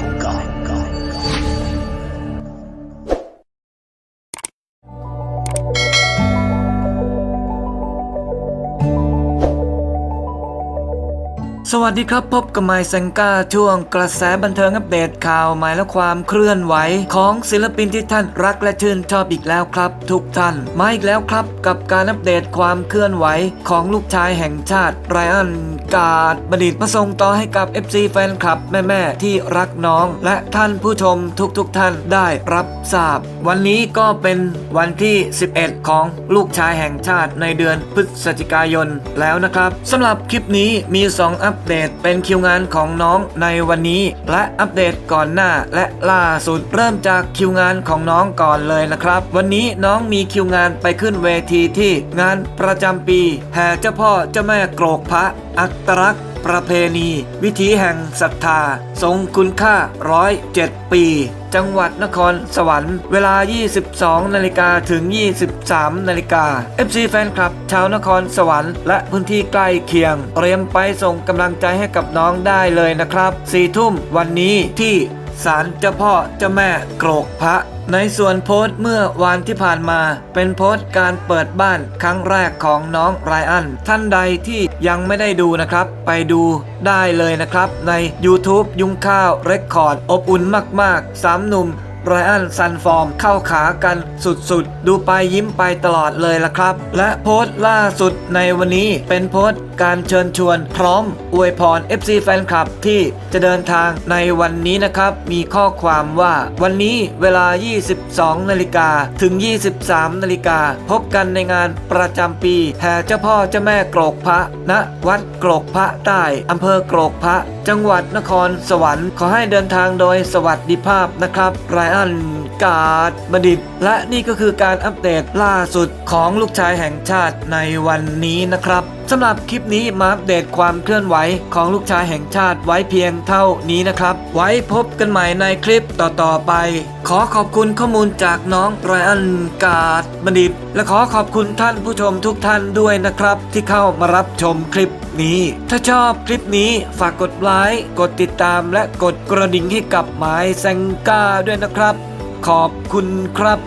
my God. สวัสดีครับพบกับไมค์แซงกาช่วงกระแสบันเทิงอัปเดตข่าวใหม่และความเคลื่อนไหว ของศิลปินที่ท่านรักและชื่นชอบอีกแล้วครับ ทุกท่านมาอีกแล้วครับกับการอัปเดตความเคลื่อนไหว ของลูกชายแห่งชาติไรอันกาดบดิตมาส่งต่อให้กับ FC แฟนคลับ แม่ๆที่รักน้อง และท่านผู้ชมทุกๆทท่านได้รับทราบ วันนี้ก็เป็นวันที่ 11 ของลูกชายแห่งชาติในเดือนพฤศจิกายนแล้วนะครับสำหรับคลิปนี้มี 2 อัปปเดตเป็นคิวงานของน้องในวันนี้ และอัปเดตก่อนหน้าและล่าสุดเริ่มจากคิวงานของน้องก่อนเลยนะครับ วันนี้น้องมีคิวงานไปขึ้นเวทีที่งานประจำปี แห่เจ้าพ่อเจ้าแม่โกรกพระอัตรักษ ประเพณี วิถีแห่งศรัทธา ทรงคุณค่าร้อยเจ็ดปี จังหวัดนครสวรรค์ เวลา 22 นาฬิกาถึง 23 นาฬิกา FC แฟนคลับ ชาวนครสวรรค์และพื้นที่ใกล้เคียง เตรียมไปส่งกำลังใจให้กับน้องได้เลยนะครับ4ทุ่มวันนี้ที่ ศาลเจ้าพ่อเจ้าแม่โกรกพระ ในส่วนโพสต์เมื่อวานที่ผ่านมา เป็นโพสต์การเปิดบ้านครั้งแรกของน้องไรอัน ท่านใดที่ยังไม่ได้ดูนะครับ ไปดูได้เลยนะครับ ใน YouTube ยุงข้าวเรคคอร์ดอบอุ่นมากๆสามหนุ่ม ไรอันซันฟอร์มเข้าขากันสุดๆ ดูไปยิ้มไปตลอดเลยละครับ และโพสต์ล่าสุดในวันนี้เป็นโพสต์การเชิญชวนพร้อมอวยพร FC แฟนคลับที่จะเดินทางในวันนี้นะครับ มีข้อความว่าวันนี้เวลา 22 นาฬิกาถึง 23 นาฬิกาพบกันในงานประจำปีแห่เจ้าพ่อเจ้าแม่โกรกพระณวัดโกรกพระใต้อำเภอโกรกพระ จังหวัดนครสวรรค์ขอให้เดินทางโดยสวัสดิภาพนะครับไรอันกาดบดิตและนี่ก็คือการอัปเดตล่าสุดของลูกชายแห่งชาติในวันนี้นะครับ สำหรับคลิปนี้มาอัปเดตความเคลื่อนไหวของลูกชายแห่งชาติไว้เพียงเท่านี้นะครับ ไว้พบกันใหม่ในคลิปต่อๆไป ขอขอบคุณข้อมูลจากน้องไรอันกาดบดิต และขอขอบคุณท่านผู้ชมทุกท่านด้วยนะครับ ที่เข้ามารับชมคลิปนี้ ถ้าชอบคลิปนี้ฝากกดไลค์กดติดตามและกดกระดิ่งให้กับหมายแซงก้าด้วยนะครับ ขอบคุณครับ